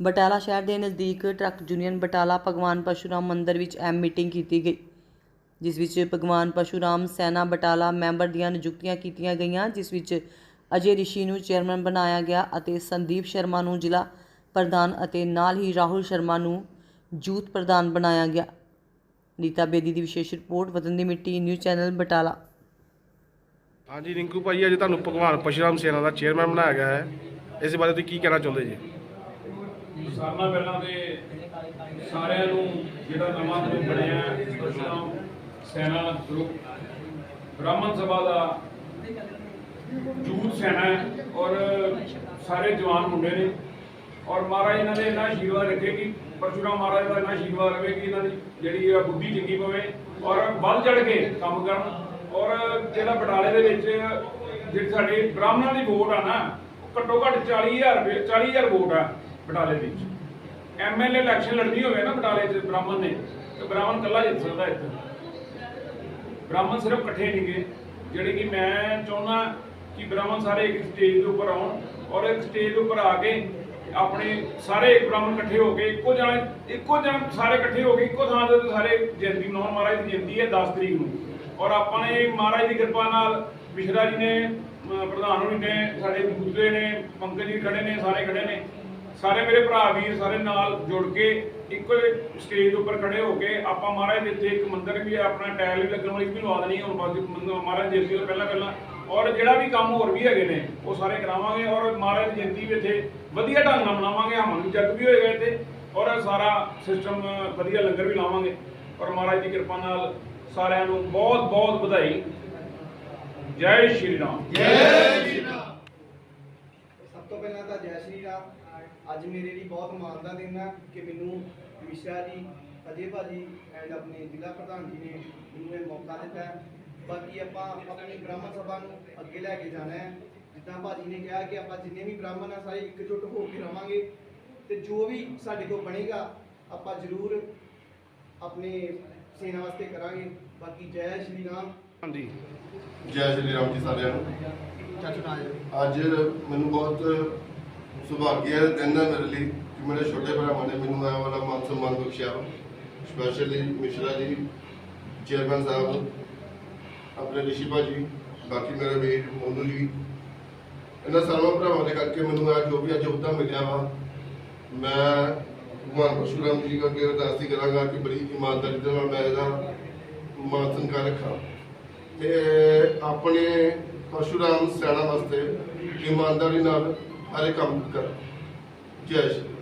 ਬਟਾਲਾ ਸ਼ਹਿਰ ਦੇ ਨਜ਼ਦੀਕ ਟਰੱਕ ਯੂਨੀਅਨ ਬਟਾਲਾ ਭਗਵਾਨ ਪਰਸ਼ੂਰਾਮ ਮੰਦਿਰ ਵਿੱਚ ਐਮ ਮੀਟਿੰਗ ਕੀਤੀ ਗਈ, ਜਿਸ ਵਿੱਚ ਭਗਵਾਨ ਪਰਸ਼ੂਰਾਮ ਸੈਨਾ ਬਟਾਲਾ ਮੈਂਬਰ ਦੀਆਂ ਨਿਯੁਕਤੀਆਂ ਕੀਤੀਆਂ ਗਈਆਂ, ਜਿਸ ਵਿੱਚ ਅਜੇ ਰਿਸ਼ੀ ਨੂੰ ਚੇਅਰਮੈਨ ਬਣਾਇਆ ਗਿਆ ਅਤੇ ਸੰਦੀਪ ਸ਼ਰਮਾ ਨੂੰ ਜ਼ਿਲ੍ਹਾ ਪ੍ਰਧਾਨ ਅਤੇ ਨਾਲ ਹੀ ਰਾਹੁਲ ਸ਼ਰਮਾ ਨੂੰ ਯੂਥ ਪ੍ਰਧਾਨ ਬਣਾਇਆ ਗਿਆ। ਨੀਤਾ ਬੇਦੀ ਦੀ ਵਿਸ਼ੇਸ਼ ਰਿਪੋਰਟ, ਵਤਨ ਦੀ ਮਿੱਟੀ, ਨਿਊਜ਼ ਚੈਨਲ ਬਟਾਲਾ। ਹਾਂਜੀ, ਰਿੰਕੂ ਭਾਈ, ਅੱਜ ਤੁਹਾਨੂੰ ਭਗਵਾਨ ਪਰਸ਼ੁਰਾਮ ਸੈਨਾ ਦਾ ਚੇਅਰਮੈਨ ਬਣਾਇਆ ਗਿਆ ਹੈ। ਇਸ ਬਾਰੇ ਤੁਸੀਂ ਕੀ ਕਹਿਣਾ ਚਾਹੁੰਦੇ ਜੀ? ਸਾਰਿਆਂ ਪਹਿਲਾਂ ਤੇ ਸਾਰਿਆਂ ਨੂੰ ਜਿਹੜਾ ਨਵਾਂ ਗਰੁੱਪ ਬਣਿਆ ਹੈ, ਸੈਨਾ ਗਰੁੱਪ ਬ੍ਰਾਹਮਣ ਸਭਾ ਦਾ ਯੂਥ ਸੈਨਾ ਹੈ ਔਰ ਸਾਰੇ ਜਵਾਨ ਮੁੰਡੇ ਨੇ। ਔਰ ਮਹਾਰਾਜ ਇਹਨਾਂ ਦੇ ਇਹਨਾਂ ਆਸ਼ੀਰਵਾਦ ਰੱਖੇ ਕਿ ਪਰਸ਼ੁਰਾਮ ਮਹਾਰਾਜ ਦਾ ਇਹਨਾਂ ਆਸ਼ੀਰਵਾਦ ਰਵੇ ਕਿ ਇਹਨਾਂ ਦੀ ਜਿਹੜੀ ਆ ਬੁੱਧੀ ਚੰਗੀ ਪਵੇ ਔਰ ਵੱਧ ਚੜ ਕੇ ਕੰਮ ਕਰਨ। ਔਰ ਜਿਹੜਾ ਬਟਾਲੇ ਦੇ ਵਿੱਚ ਜਿਹੜੀ ਸਾਡੇ ਬ੍ਰਾਹਮਣਾਂ ਦੀ ਵੋਟ ਆ ਨਾ ਘੱਟੋ ਘੱਟ 40000 ਰੁਪਏ 40000 ਵੋਟ ਆ। ਬਟਾਲੇ ਦੇ ਵਿੱਚ। ਐਮਐਲਏ ਇਲੈਕਸ਼ਨ ਲੜਨੀ ਹੋਵੇ ਨਾ ਬਟਾਲੇ 'ਚ, ਬ੍ਰਾਹਮਣ ਨੇ ਤੇ ਬ੍ਰਾਹਮਣ ਕੱਲਾ ਜਿੱਤ ਸਕਦਾ ਇੱਥੇ। ਬ੍ਰਾਹਮਣ ਸਿਰਫ ਇਕੱਠੇ ਨਹੀਂਗੇ ਜਿਹੜੇ ਕਿ ਮੈਂ ਚਾਹੁੰਦਾ ਕਿ ਬ੍ਰਾਹਮਣ ਸਾਰੇ ਇੱਕ ਸਟੇਜ ਦੇ ਉੱਪਰ ਆਉਣ ਔਰ ਇੱਕ ਸਟੇਜ ਦੇ ਉੱਪਰ ਆ ਕੇ ਆਪਣੇ ਸਾਰੇ ਇੱਕ ਬ੍ਰਾਹਮਣ ਇਕੱਠੇ ਹੋ ਕੇ ਇੱਕੋ ਜਣਾ ਇੱਕੋ ਜਣਾ ਸਾਰੇ ਇਕੱਠੇ ਹੋ ਕੇ ਇੱਕੋ ਥਾਂ ਦੇ ਸਾਰੇ ਜਯੰਤੀ ਮਨਾਉਣ ਮਹਾਰਾਜ ਦੀ ਜਯੰਤੀ ਹੈ 10 ਤਰੀਕ ਨੂੰ। ਔਰ ਆਪਾਂ ਨੇ ਮਹਾਰਾਜ ਦੀ ਕਿਰਪਾ ਨਾਲ ਮਿਸ਼ਰਾ ਜੀ ਨੇ ਪ੍ਰਧਾਨ ਹੋਣੀ ਨੇ, ਸਾਡੇ ਦੂਸਰੇ ਨੇ, ਪੰਕਜ ਜੀ ਖੜੇ ਨੇ, ਸਾਰੇ ਖੜੇ ਨੇ। ਸਾਰੇ ਮੇਰੇ ਭਰਾ ਵੀਰ ਸਾਰੇ ਨਾਲ ਜੁੜ ਕੇ ਇੱਕੋ ਸਟੇਜ ਦੇ ਉੱਪਰ ਖੜੇ ਹੋ ਕੇ ਆਪਾਂ ਮਹਾਰਾਜ ਦੇ ਇੱਥੇ ਇੱਕ ਮੰਦਿਰ ਵੀ ਆਪਣਾ ਟਾਇਲ ਵੀ ਲੱਗਣ ਵਾਲੀ ਵੀ ਲਵਾ ਦੇਣੀ ਹੈ ਹੁਣ ਬਾਅਦ ਮਹਾਰਾਜ ਦੀ ਤੋਂ ਪਹਿਲਾਂ ਪਹਿਲਾਂ। ਔਰ ਜਿਹੜਾ ਵੀ ਕੰਮ ਹੋਰ ਵੀ ਹੈਗੇ ਨੇ ਉਹ ਸਾਰੇ ਕਰਾਵਾਂਗੇ ਔਰ ਮਹਾਰਾਜ ਦੀ ਜਯੰਤੀ ਵੀ ਇੱਥੇ ਵਧੀਆ ਢੰਗ ਨਾਲ ਮਨਾਵਾਂਗੇ ਹਮਨ ਵੀ ਜੱਗ ਵੀ ਹੋਏਗਾ ਇੱਥੇ ਔਰ ਸਾਰਾ ਸਿਸਟਮ ਵਧੀਆ ਲੰਗਰ ਵੀ ਲਾਵਾਂਗੇ। ਔਰ ਮਹਾਰਾਜ ਦੀ ਕਿਰਪਾ ਨਾਲ ਸਾਰਿਆਂ ਨੂੰ ਬਹੁਤ ਬਹੁਤ ਵਧਾਈ। ਜੈ ਸ਼੍ਰੀ ਰਾਮ। ਸਭ ਤੋਂ ਪਹਿਲਾਂ ਤਾਂ ਜੈ ਸ਼੍ਰੀ ਰਾਮ। ਅੱਜ ਮੇਰੇ ਲਈ ਬਹੁਤ ਮਾਣ ਦਾ ਦਿਨ ਹੈ ਕਿ ਮੈਨੂੰ ਮਿਸ਼ਰਾ ਜੀ ਅਜੇ ਭਾਜੀ ਐਂਡ ਆਪਣੇ ਜ਼ਿਲ੍ਹਾ ਪ੍ਰਧਾਨ ਜੀ ਨੇ ਮੈਨੂੰ ਇਹ ਮੌਕਾ ਦਿੱਤਾ ਹੈ। ਬਾਕੀ ਆਪਾਂ ਆਪਣੀ ਬ੍ਰਾਹਮਣ ਸਭਾ ਨੂੰ ਅੱਗੇ ਲੈ ਕੇ ਜਾਣਾ ਹੈ। ਜਿੱਦਾਂ ਭਾਜੀ ਨੇ ਕਿਹਾ ਕਿ ਆਪਾਂ ਜਿੰਨੇ ਵੀ ਬ੍ਰਾਹਮਣ ਆ ਸਾਰੇ ਇਕਜੁੱਟ ਹੋ ਕੇ ਰਵਾਂਗੇ। ਤੇ ਜੋ ਵੀ ਸਾਡੇ ਕੋਲ ਬਣੇਗਾ ਆਪਾਂ ਜ਼ਰੂਰ ਆਪਣੇ ਸੇਨਾ ਵਾਸਤੇ ਕਰਾਂਗੇ। ਬਾਕੀ ਜੈ ਸ਼੍ਰੀ ਰਾਮ। ਹਾਂਜੀ। ਜੈ ਸ਼੍ਰੀ ਰਾਮ ਜੀ ਸਾਰਿਆਂ ਨੂੰ। ਅੱਜ ਮੈਨੂੰ ਬਹੁਤ ਸੁਭਾਗਿਆ ਦਿਨ ਹੈ ਮੇਰੇ ਲਈ ਕਿ ਮੇਰੇ ਛੋਟੇ ਭਰਾਵਾਂ ਨੇ ਮੈਨੂੰ ਇਹ ਵਾਲਾ ਮਾਨ ਸਨਮਾਨ ਬਖਸ਼ਿਆ ਸਪੈਸ਼ਲੀ ਮਿਸ਼ਰਾ ਜੀ ਚੇਅਰਮੈਨ ਸਾਹਿਬ, ਆਪਣੇ ਰਿਸ਼ੀ ਭਾਜੀ, ਬਾਕੀ ਮੇਰੇ ਵੀਰ, ਮੋਨੂ ਜੀ। ਇਹਨਾਂ ਸਰਵਾਂ ਭਰਾਵਾਂ ਦੇ ਕਰਕੇ ਮੈਨੂੰ ਇਹ ਜੋ ਵੀ ਅੱਜ ਅਹੁਦਾ ਮਿਲਿਆ ਵਾ, ਮੈਂ ਭਗਵਾਨ ਪਰਸ਼ੂਰਾਮ ਜੀ ਅੱਗੇ ਅਰਦਾਸ ਕਰਾਂਗਾ ਕਿ ਬੜੀ ਇਮਾਨਦਾਰੀ ਦੇ ਨਾਲ ਮੈਂ ਇਹਦਾ ਮਾਨ ਸਨਮਾਨ ਰੱਖਾਂ। ਤੇ ਆਪਣੇ ਪਰਸ਼ੂਰਾਮ ਸੈਨਾ ਵਾਸਤੇ ਇਮਾਨਦਾਰੀ ਨਾਲ ਹਰ ਕੰਮ ਕਰ। ਜੈ ਸ਼੍ਰੀ